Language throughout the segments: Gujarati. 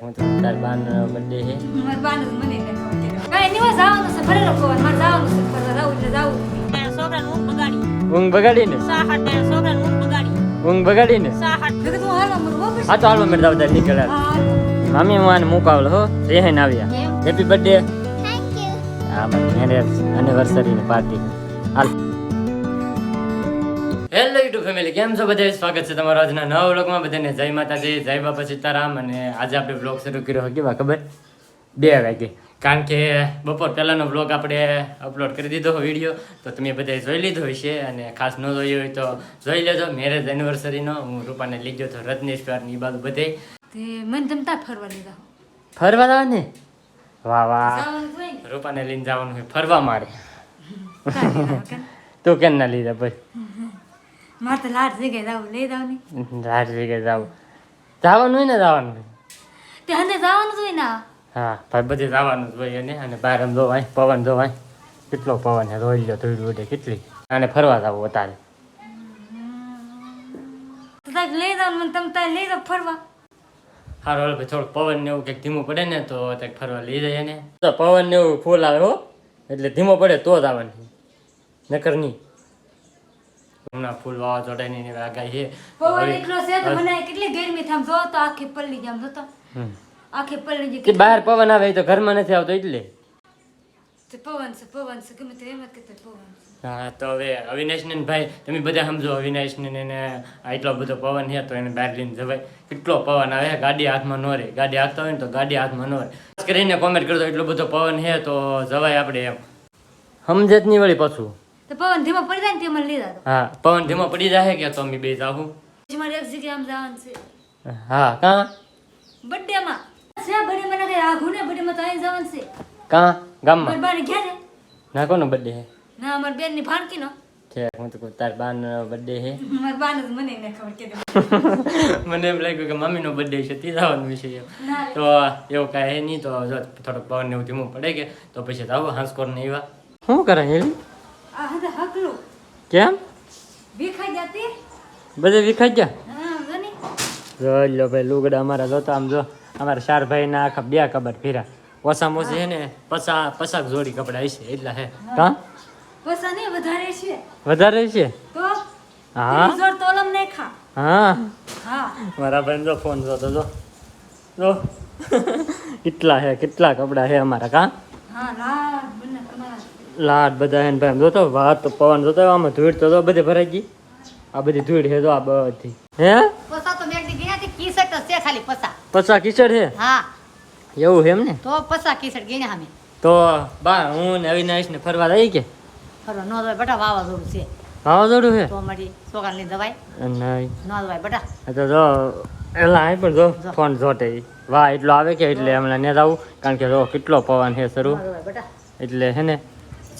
હું તો તાર બાન બર્થડે છે. મારા બાન મને કાંઈ નહીં, જવાનું છે ભરેલો પવન મારે જવાનું છે ફરવા જવું એટલે જવું ઊંઘ બગાડી. ઊંઘ સાહટ બગાડી. ઊંઘ બગાડીને? સાહટ મેં કીધું હાલવા મળું હો હા તો હાલો મેં દાવ નીકળ્યા. હા, હાલો. મમ્મી હું આને મુકાવલો હો રેહેન આવ્યા. હેપી બર્થડે એનિવર્સરીની પાર્ટી હાલ. હેલો યુટ્યુબ ફેમિલી કેમ છો બધા સ્વાગત છે તમારો આજના નવા વ્લોગમાં. બધાને જય માતાજી જય બાપા સીતારામ. અને આજે આપણે વ્લોગ શરૂ કર્યો કેવા ખબર? બે વાગે. કારણ કે બપોર પહેલાંનો વ્લોગ આપણે અપલોડ કરી દીધો વીડિયો તો તમે બધાએ જોઈ લીધો હશે અને ખાસ ન જોયો હોય તો જોઈ લેજો. મેરેજ એનિવર્સરીનો હું રૂપાને લીધો તો રજનીશ્વરની બાજુ બધે મને તમ ફરવા લીધા ફરવા જવા ને વાહ. વાહ. રૂપાને લઈને જવાનું હોય ફરવા મારે. તું કેમ ના લીધા ભાઈ? મારે તો લાટ જગ્યાએ જવું લઈ જાવ ને રાત જગ્યાએ જવું. જવાનું ને જવાનું તે જવાનું જ હોય ને હા ભાઈ બધે જવાનું જ હોય અને અને બહાર આમ જોવાય પવન જોવાય. કેટલો પવન છે રોઈ લ્યો થોડી ઉડે કેટલી. અને ફરવા જવું અત્યારે લઈ જાવ મને તમે તારે લઈ જાવ ફરવા. હારો હાલો ભાઈ થોડું પવન ને એવું કંઈક ધીમું પડે ને તો કંઈક ફરવા લઈ જાય ને. તો પવન ને એવું ફૂલ આવે હો એટલે ધીમો પડે તો જ આવવાનું. નકર નહીં. હમણાં ફૂલ વાવાઝોડાની ને આગાહી છે. પવન એટલો છે તો મને કેટલી ગરમી થામ જો તો આખી પલ્લી જામ જો તો. આખી પલ્લી જે બહાર પવન આવે તો ઘરમાં નથી આવતો એટલે? પવન છે પવન છે ગમે તે એમ જ કહેતો પવન હા તો હવે અવિનાશ ને ભાઈ તમે બધા સમજો અવિનાશ ને એને એટલો બધો પવન છે તો એને બહાર લઈને જવાય. કેટલો પવન આવે ગાડી હાથમાં ન રહે ગાડી હાથતા હોય ને તો ગાડી હાથમાં ન રહે ખાસ કરીને કોમેન્ટ કરતો એટલો બધો પવન છે તો જવાય આપણે એમ. સમજે જ નહીં વળી પાછું. તો પવન ધીમો પડી જાય ને તે મને લીધા તો હા પવન ધીમો પડી જાય કે તો અમે બે જાવું પછી મારે એક જગ્યાએ આમ જવાનું છે. હા કાં? બર્થડે માં છે બર્થડે મને કઈ આઘું ને બર્થડે માં તો અહીં જવાનું છે. કાં? ગામમાં બાને ઘેર છે? ના કોનો બર્થડે હે ના અમાર બેનની ભાણકી નો છે હું તો તાર બાનો બર્થડે હે માર બાન જ મને ને ખબર કે મને એમ લાગ્યું કે મમ્મી નો બર્થડે છે તે જવાનું છે તો એવું કાંઈ હે નહીં તો થોડોક પવન ને એવું ધીમું પડે કે તો પછી જાવ હાંસકોર ને એવા શું કરે હેલી? કેમ? ભીખાઈ જાતી બધે વિખાઈ ગયા? જો જોઈ લો ભાઈ લુગડા અમારા જોતા આમ જો અમારા ચાર ભાઈ ના આખા બે કબર ફેરા ઓછા ઓછી છે ને પસા પસાક જોડી કપડા હશે એટલા હે. હા. પૈસા વધારે છે. વધારે છે? તો? હા. જોર તોલમ નહીં ખા. હા. હા. મારા ભાઈ જો ફોન જોતો જો. જો. કેટલા હે કેટલા કપડા હે અમારા કા? હા બંને લાડ બધા એને ભાઈ જોતો વાત તો પવન જોતો આમાં ધૂળ તો જો બધે ભરાઈ ગઈ. આ બધી ધૂળ છે જો આ બધી. હે? પસા તો મેં ગયા છે કીસટ છે ખાલી પસા. પસા કીસટ છે? હા. એવું છે એમ ને? તો પસા કીસટ ગયા અમે. તો બા હું ને અવિનાશ ને ફરવા જઈ કે? ફરવા ન દવાય બટા વાવાઝોડું છે. વાવાઝોડું છે? તો મારી છોકરાને ની દવાય નહીં. નો દવાય બટા. તો જો એલા આય પણ જો ફોન જોટે. વાહ એટલો આવે કે એટલે હમણાં ને જાવું કારણ કે જો કેટલો પવન છે શરૂ. એટલે હે ને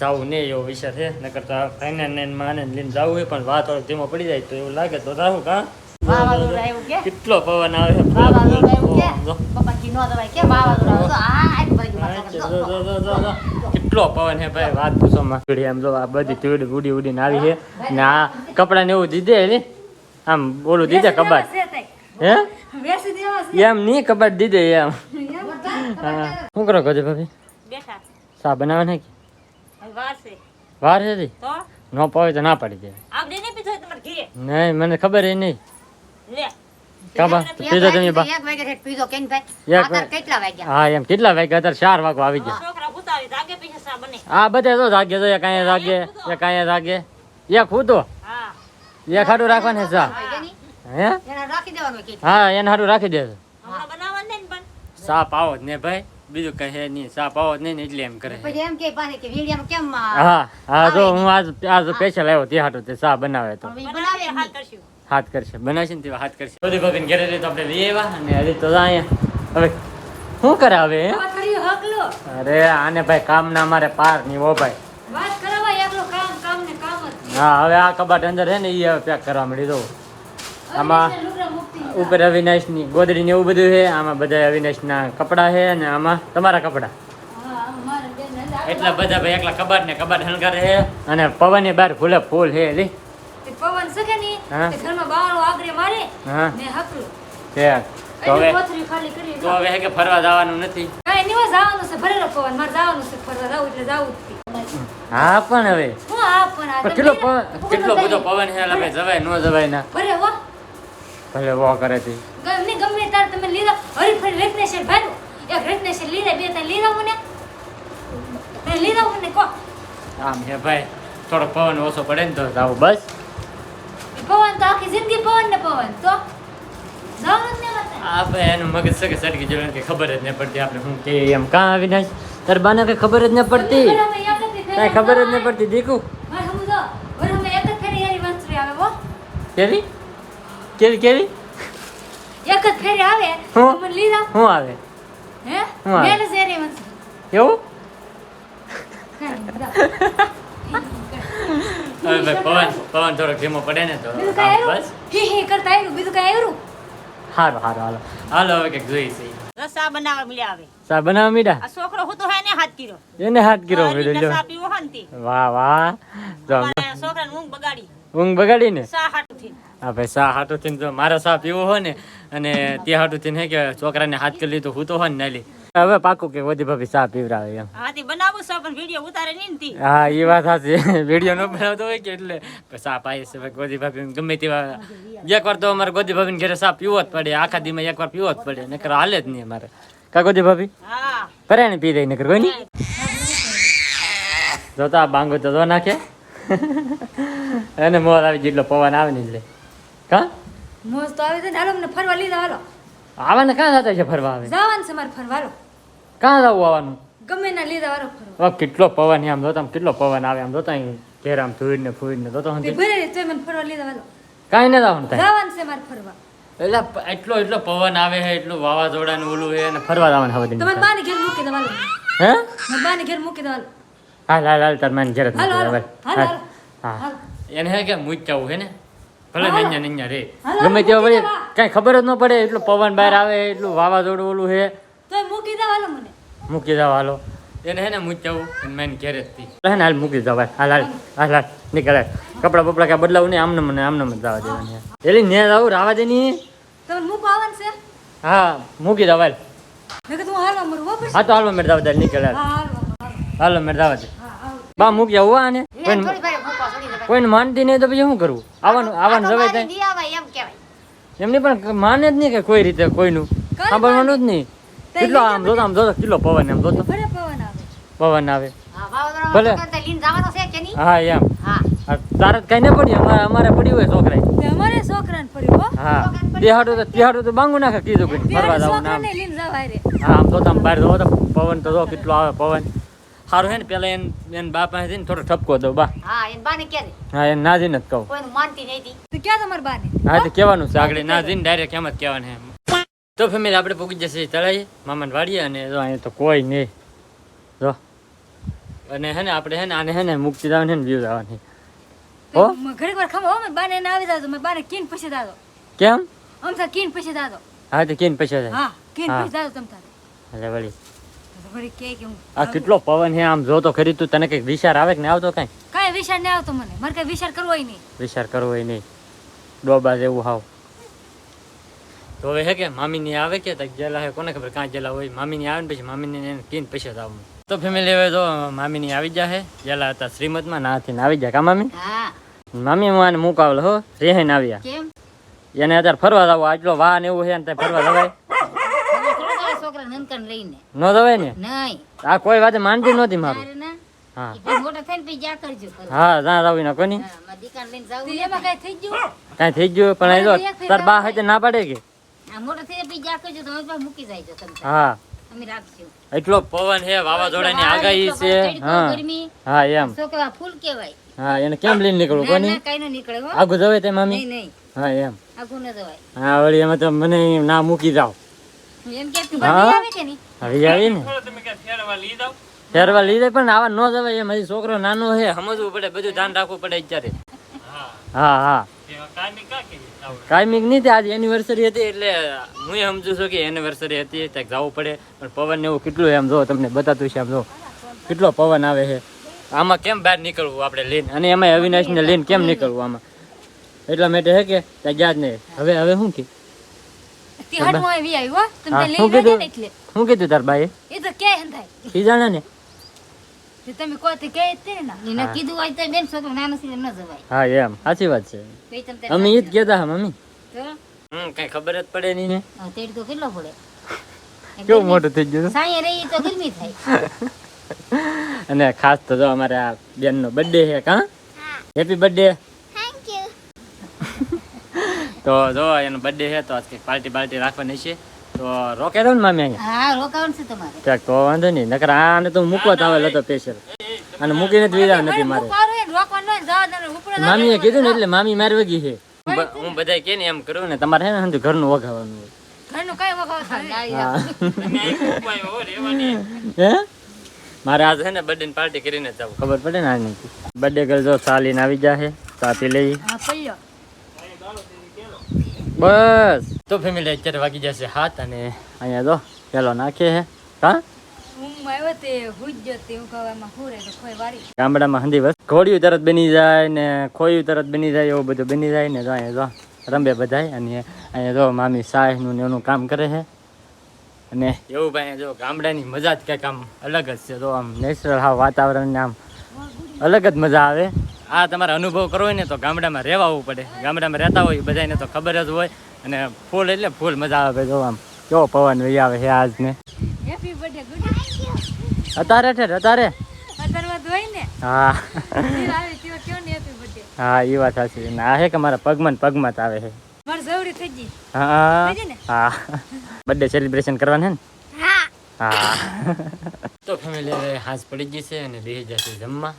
જવું ને એવો વિચાર છે. નકર તો ફાઇનલ ને માને લઈને જવું હોય પણ વાત થોડોક ધીમો પડી જાય તો એવું લાગે તો જાવું કાં? કેટલો પવન આવે. કેટલો પવન હે ભાઈ વાત પૂછો માં. એમ જો આ બધી તીડ ઉડી ઉડીને આવી છે. ને આ કપડા ને એવું દીધે ને આમ બોલું દીધે કબાટ. હે? વેસી દેવા છે. એમ નહીં કબાટ દીધે એમ. હા. શું કરો ગજે ભાભી? સા બનાવે ને કે? વાર છે નો તો? ન પાવે તો ના પડી જાય નહીં પીધો તમારે ઘીરે. નહીં મને ખબર એ નહીં. લે. કાબા પીધો તમે બા? એક વાગે ઠેઠ પીધો કેમ ભાઈ? આતર કેટલા વાગ્યા? હા એમ કેટલા વાગ્યા? અત્યારે ચાર વાગવા આવી ગયા. છોકરા ઉતાવી જાગે પીછે સા બને આ બધે તો જાગે તો એક અહીંયા જાગે એક અહીંયા જાગે. એક હું હા. એક હાડું રાખવાનું છે સા? હે? એને રાખી દેવાનું કે? હા એને હાડું રાખી દેજો હમણાં બનાવવાનું ને પણ. સા પાવો જ ને ભાઈ. બીજું કઈ હે નહીં સા પાવો જ નહીં ને એટલે એમ કરે પછી એમ કે પાને કે વીડિયામાં કેમ હા હા તો હું આજ આજ સ્પેશિયલ આવ્યો તે હાટો તે સા બનાવે તો. બનાવે હાથ કરશું. હાથ કરશે. બનાવશે ને તેવા હાથ કરશે. બધી ભાભીને ઘરે રહી તો આપણે લઈ આવ્યા અને હજી તો અહીંયા. હવે શું કરે હવે અરે આને ભાઈ કામ ના મારે પાર નહીં હો ભાઈ. વાત કરાવા એકલો કામ કામ ને કામ જ છે. હા હવે આ કબાટ અંદર છે ને એ હવે પેક કરવા મળી દઉં. આમાં ઉપર અવિનાશની ગોદડી ને એવું બધું છે. આમાં બધા અવિનાશના કપડા છે અને આમાં તમારા કપડા. ને એટલા બધા ભાઈ એકલા કબાટ ને કબાટ હણગારે છે અને પવનની બાર ફૂલે ફૂલ છે લી. પવન છે કે નહીં? હા. તે ઘરમાં બારો આગરે મારે ને હકલો. છે. તો હવે એની ખાલી કરી તો હવે કે ફરવા જવાનું નથી. કાંઈ નહીં જવાનું છે ભરેલો પવન. મારે જવાનું છે ફરવા જવું એટલે જવું હા પણ હવે. હું પણ કેટલો કેટલો બધો પવન છે એટલે જવાય ન જવાય ના. ભરે હો. ભલે વો કરે તી ગમે નહીં ગમે ત્યારે તમે લીધા હરીફરી રત્નેશ્વર ભાડું એક રત્નેશ્વર લીધા બે ત્રણ લીધા મને મેં લીધા મને કો આમ હે ભાઈ થોડો પવન ઓછો પડે ને તો જાવ બસ પવન તો આખી જિંદગી પવન ને પવન તો જવાનું જ નહીં મારે. આ ભાઈ એનું મગજ સકે સટકી જોડે કે ખબર જ ન પડતી આપણે શું કે એમ કાં અવિનાશ તાર બાને કઈ ખબર જ ન પડતી બરાબર, એક જ ફેરી કાંઈ ખબર જ ન આવે. પડતી દીકુ મારે સમજો, બરાબર, એક જ ફેરી હારી વંસરી આવે હો. કેવી કેવી કેવી? એક જ ફેરી આવે હું? મને લીધા હું આવે? હે? હું આવે? મેલે જ મન. એવું? હવે ભાઈ પવન પવન થોડો ધીમો પડે ને તો. બીજું આમ કાંઈ આવ્યું? બસ. હી હી કરતા આવ્યું? બીજું કાંઈ આવ્યું? સારું સારું હાલો. હાલો હવે કંઈક જોઈ છે. રસા બનાવવા મળ્યા આવે સા બનાવ મીડા આ છોકરો હું તો હે હાથ કર્યો. એને હાથ પીવો હે વાહ વાહ. છોકરાને ઊંઘ બગાડી. ઊંઘ બગાડી ને સા હા ભાઈ સા હાટું થઈને જો મારો સા પીવો હોય ને અને તે હાટું થઈને કે છોકરાને હાથ કરી લીધું હું તો હોય ને નાલી. હવે પાકું કે વધી ભાભી સા પીવરાવે એમ. હા તે બનાવું છો પણ વીડિયો ઉતારે નહીં તી. હા એ વાત સાચી વીડિયો ન બનાવતો હોય કે એટલે. સા પાય છે ગોદી ભાભી ગમે તેવા. એકવાર તો અમારે ગોદી ભાભીને ઘરે સા પીવો જ પડે આખા દીમાં એકવાર પીવો જ પડે નકર હાલે જ નહીં અમારે. કા ગોદી ભાભી? હા. પરાણે પી દઈ નકર કોઈ નહીં? જોતા બાંગો તો જો નાખે. એને મોર આવી જેટલો પવન આવે ને એટલે. કા? મોજ તો આવે છે હાલો મને ફરવા લીધા હાલો. આવવાને કાં થતા છે ફરવા આવે જવાનું છે મારે ફરવા હાલો. કાં જવું આવવાનું? ગમે ના હાલો ફરવા. કેટલો પવન આમ જોતા આમ કેટલો પવન આવે આમ જોતા ઘેર આમ ધૂળ ને જોતો ભરે મને ફરવા લીધા હાલો. કાંઈ ન જવાનું જવાનું છે મારે ફરવા. એટલે એટલો એટલો પવન આવે છે એટલું વાવાઝોડાનું ઓલું છે અને ફરવા જવાનું હવે તમે બાને ઘેર મૂકી દેવાલો હે? બાને ઘેર મૂકી દેવાનું. હાલ હાલ હાલ તાર મને ઘેર હાલો, મૂકી હાલો, એને હે કે મૂક્યા હે ને? ભલે નૈયા નૈયા રે. ગમે તેવા વળી કઈ ખબર જ ન પડે એટલું પવન બહાર આવે એટલું વાવાઝોડું ઓલું છે. તોય મૂકી મને. જાવ હાલો. એને હે ને મૂક્યાવું અને ઘેરે જ હે ને હાલ મૂકી જાવ હાલ હાલ હાલ હાલ હાલ નીકળે. કપડા બપડા કાંઈ બદલાવું નહીં આમને મને આમને મને જવા દેવાની ને આવું રાવા છે. હા મૂકી જાવ હાલ. હું હાલો મરું હો પછી. હા તો હાલમાં મેળ દાવ દે નીકળે. હાલો હાલો. હાલો મેળ દાવ દે બા મૂકી આવું આને. કોઈને માનતી નહીં તો પછી શું કરવું? આવવાનું આવવાનું જવાય થાય. એમ કહેવાય. એમની પણ માને જ નહીં કે કોઈ રીતે કોઈનું. કાંઈ સાંભળવાનું જ નહીં. કેટલો આમ જોતો આમ જોતો કેટલો પવન એમ જોતો. પવન આવે. ભલે. જવાનો હા એમ. હા. તારે કઈ ન પડી. અમારે અમારે પડી હોય છોકરાએ. અમારે છોકરાને પડ્યું હા. તિહાડું તો તિહાડું તો બાંગુ નાખે કીધું કે ફરવા ત્યારે જવું નામ. છોકરાને લઈને જવાય રે. હા આમ તો તમે બહાર જોવો તો પવન તો જો કેટલો આવે પવન. સારું હે ને પેલા એન એન બા પાસે જઈને થોડો ઠપકો દો બા. હા એન બાને દે હા એને ના જઈને જ કહું. કોઈનું માનતી નહીં હતી તો ક્યાં તમારે બાને? હા તો કહેવાનું છે આગળ ના જઈને ડાયરેક્ટ એમ જ કહેવાનું હે તો ફેમિલી આપણે પૂગી જશે તળાઈ મામાને વાડીએ અને જો અહીંયા તો કોઈ નહીં. જો. અને હે ને આપણે હે ને આને હે ને મુક્તિ દાવાની ને વ્યૂ તો હો? મ- ઘડીક વાર ખમો હો, બાને ના આવી જાતો મે બાને કીન પછી દાદો કેમ? આમ થા કીન પછી દાદો હા તો કીન પૈસા થાય હા કીન. પછી દાદો તમ તારે એટલે વળી. કે કે આ કેટલો પવન હે આમ જો તો ખરી તું તને કંઈક વિચાર આવે કે ને આવતો કઈ? કઈ વિચાર નહીં આવતો મને. મારે કઈ વિચાર કરવો નહીં. વિચાર કરવો નહીં. ડોબા જેવું હાવ. તો હવે હે કે મામીની આવે કે તક જેલા હે કોને ખબર કાં જેલા હોય. મામીની આવે ને પછી મામીને એને કીન પૈસા જ આવું. તો ફેમિલી હવે તો મામી ની આવી જાય જેલા હતા શ્રીમતમાં નાથી આવી જાય કા મામી? મામી હું આને મુકાવલ હો. રેહીને આવ્યા. કેમ? એને અત્યારે ફરવા જાવ. આટલો વાહન એવું છે ને ફરવા જવાય. છોકરા લઈને ન જવાય ને? નહીં. આ કોઈ વાતે માનતી નહોતી મારું. હા. મોટા થઈને પછી જા કરજો હા જા રવિ ના. કોની હા, મારી લઈને જાવ જાવું એમાં કઈ થઈ ગયું? કઈ થઈ ગયું પણ અહીં જો તાર બા હાથે ના પાડે કે? આ મોટા થઈને પછી જા કરજો તો અમે મૂકી જાય છો તમે હા. અમે રાખશું એટલો પવન છે વાવાઝોડાની આગાહી છે. હા. ગરમી. હા એમ. છોકરા ફૂલ કેવાય હા એને કેમ લઈને નીકળવું કોની? ના કઈ ન નીકળે આગુ જવે જવાય તે મામી? નહીં નહીં. હા એમ. આગુ ન જવાય. હા વળી એમાં તો મને ના મૂકી જાવ હવે આવી ને? ફેરવા લીધે પણ આવા ન જવાય એમ. હજી છોકરો નાનો છે સમજવું પડે બધું ધ્યાન રાખવું પડે અત્યારે. હા. હા કાયમિક નહીં તે આજે એનિવર્સરી હતી એટલે હું સમજુ છું કે એનિવર્સરી હતી ત્યાં જવું પડે. પણ પવન ને એવું કેટલું એમ જો તમને બતાતું છે આમ જો. કેટલો પવન આવે છે. આમાં કેમ બહાર નીકળવું આપણે લઈને? અને એમાં અવિનાશ ને લઈને કેમ નીકળવું આમાં? એટલા માટે હે કે ત્યાં ગયા જ નહીં. હવે હવે શું કે? તે હટમાં માં આવી આવ્યો તમે હા, લઈ? રહ્યા ને એટલે. શું કીધું તાર બાએ? એ તો કે હંધાય જાણે ને. તે તમે કો તે કે તે ને એને કીધું હોય તો બેન છોકરો નાનો છે ન જવાય. હા એમ. સાચી વાત છે. અમે ઈ જ કહેતા હા મમ્મી. તો? હમ કઈ ખબર જ પડે નહીં ને. તેડ તો કેટલો પડે. કેવું મોટું થઈ ગયું સાંયે રહી તો ગરમી થાય. અને ખાસ તો જો અમારે આ બેનનો બર્થડે છે કા? હેપી બર્થડે તો જો એનો બર્થડે છે તો આજ પાર્ટી પાર્ટી રાખવાની છે. તો રોકે દો ને મામી અહીંયા. હા રોકાવાનું છે તમારે. ક્યાંક તો વાંધો નહીં નકર આને તો મૂકવા જ આવેલો હતો સ્પેશિયલ અને મૂકીને જ નથી મારે. મામીએ કીધું ને એટલે મામી મારી વગી છે. હું બધાય કે ને એમ કરું ને તમારે છે ને સમજો ઘરનું વગાવવાનું હોય. મારે આજ છે ને બર્થડે ની પાર્ટી કરીને જવું. ખબર પડે ને આની? બર્થડે ગર્લ જો ચાલીને આવી જાય સાથી લઈ. બસ. તો ફેમિલી અત્યારે વાગી જશે હાથ અને અહીંયા તો પેલો નાખે છે હા? હું ગામડામાં હંધી વસ્તુ ઘોડિયું તરત બની જાય ને ખોયું તરત બની જાય એવું બધું બની જાય ને તો અહીંયા રંબે બધાય અને અહીંયા જો મામી સાહેબનું ને એનું કામ કરે છે અને એવું ભાઈ જો ગામડાની મજા જ કંઈક આમ અલગ જ છે. તો આમ નેચરલ હા વાતાવરણ ને આમ અલગ જ મજા આવે. આ તમારે અનુભવ કરવો હોય ને તો ગામડામાં રહેવા આવવું પડે. ગામડામાં રહેતા હોય બધાને તો ખબર જ હોય અને ફૂલ એટલે ફૂલ મજા આવે જો આમ. કેવો પવન વહી આવે છે આજ ને હેપી બર્થડે અત્યારે ઠેર અત્યારે અત્યારમાં તો હોય ને? હા. હા એ વાત સાચી છે. ને આ છે કે મારા પગમાં ને પગમાં જ આવે છે. મારે જવડી થઈ ગઈ. હા. થઈ ગઈ ને? હા. બર્થડે સેલિબ્રેશન કરવાનું છે ને? હા. તો ફેમિલી હવે હાથ પડી ગઈ છે અને બેસી જશે જમવા.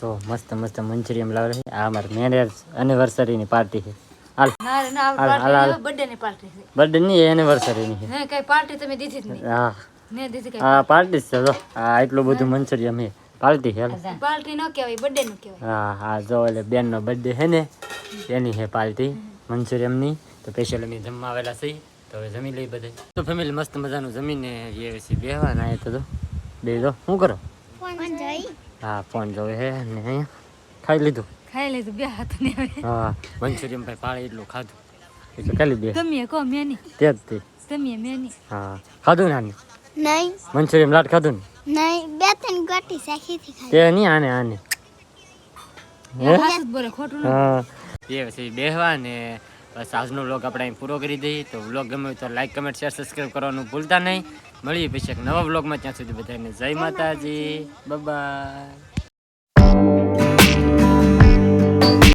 તો મસ્ત મસ્ત મંચુરિયમ લાવે છે. આ અમારી મેરેજ એનિવર્સરીની પાર્ટી છે. હાલ. ના ના હાલ. પાર્ટી ની પાર્ટી છે. બર્થડે ની એનિવર્સરીની છે. ને કઈ પાર્ટી તમે દીધી જ નહીં. હા. મેં દીધી કઈ આ પાર્ટી છે જો. આ એટલું બધું મંચુરિયમ છે પાર્ટી છે પાર્ટી ન કહેવાય બર્થડે નું કહેવાય. હા હા જો એટલે બેનનો બર્થડે છે ને એની છે પાર્ટી મંચુરિયમની તો સ્પેશિયલ અમે જમવા આવેલા છીએ. તો હવે જમી લઈ બધે. તો ફેમિલી મસ્ત મજાનું જમીને એ છે બેહવાના એ તો બે દો શું કરો? હા ફોન જોવે હે ને ખાઈ લીધું? ખાઈ લીધું બે હાથ ને હા મંચુરિયમ ભાઈ પાળે એટલું ખાધું. એટલે ખાલી બે. તમે કો મેં નહીં. તે જ તે. તમે મેં નહીં. હા. ખાધું ને નહીં. મંચુરિયમ લાટ ખાધું ને? નહીં બે ત્રણ ગોટી શાખીથી ખાઈ તે નહીં આને આને. હે? બોલે ખોટું હા. એ પછી બેહવા ને બસ આજનો વ્લોગ આપણે અહીં પૂરો કરી દઈએ. તો વ્લોગ ગમે તો લાઈક કમેન્ટ શેર સબસ્ક્રાઈબ કરવાનું ભૂલતા નહીં. મળીએ પછી એક નવા બ્લોગમાં ત્યાં સુધી બધાને જય માતાજી. બાય